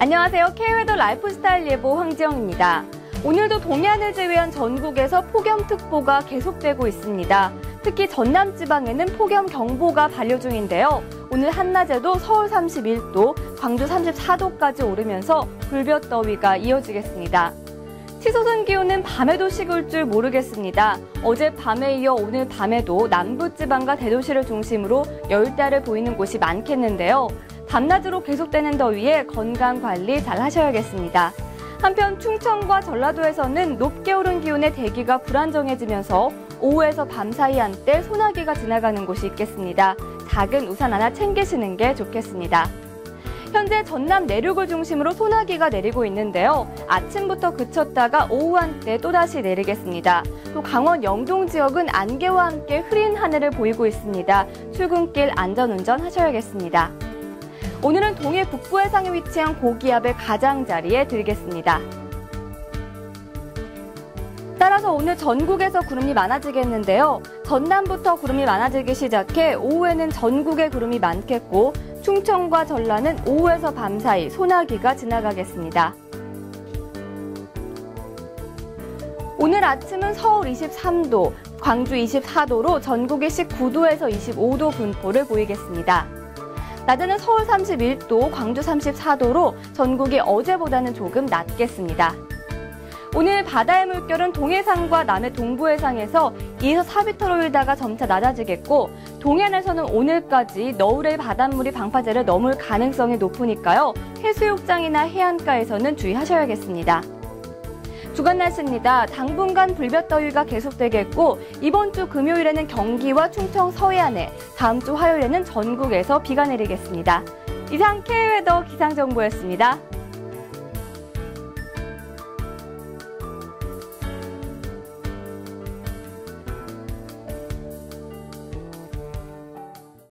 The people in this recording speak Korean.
안녕하세요. K웨더 라이프스타일 예보 황지영입니다. 오늘도 동해안을 제외한 전국에서 폭염특보가 계속되고 있습니다. 특히 전남 지방에는 폭염 경보가 발효 중인데요. 오늘 한낮에도 서울 31도, 광주 34도까지 오르면서 불볕더위가 이어지겠습니다. 치솟은 기온은 밤에도 식을 줄 모르겠습니다. 어제 밤에 이어 오늘 밤에도 남부지방과 대도시를 중심으로 열대를 보이는 곳이 많겠는데요. 밤낮으로 계속되는 더위에 건강 관리 잘 하셔야겠습니다. 한편 충청과 전라도에서는 높게 오른 기온의 대기가 불안정해지면서 오후에서 밤 사이 한때 소나기가 지나가는 곳이 있겠습니다. 작은 우산 하나 챙기시는 게 좋겠습니다. 현재 전남 내륙을 중심으로 소나기가 내리고 있는데요. 아침부터 그쳤다가 오후 한때 또다시 내리겠습니다. 또 강원 영동 지역은 안개와 함께 흐린 하늘을 보이고 있습니다. 출근길 안전운전 하셔야겠습니다. 오늘은 동해 북부 해상에 위치한 고기압의 가장자리에 들겠습니다. 따라서 오늘 전국에서 구름이 많아지겠는데요. 전남부터 구름이 많아지기 시작해 오후에는 전국에 구름이 많겠고 충청과 전라는 오후에서 밤 사이 소나기가 지나가겠습니다. 오늘 아침은 서울 23도, 광주 24도로 전국이 19도에서 25도 분포를 보이겠습니다. 낮에는 서울 31도, 광주 34도로 전국이 어제보다는 조금 낮겠습니다. 오늘 바다의 물결은 동해상과 남해 동부해상에서 2에서 4m로 일다가 점차 낮아지겠고 동해안에서는 오늘까지 너울의 바닷물이 방파제를 넘을 가능성이 높으니까요. 해수욕장이나 해안가에서는 주의하셔야겠습니다. 주간 날씨입니다. 당분간 불볕더위가 계속되겠고 이번 주 금요일에는 경기와 충청 서해안에 다음 주 화요일에는 전국에서 비가 내리겠습니다. 이상 K웨더 기상정보였습니다.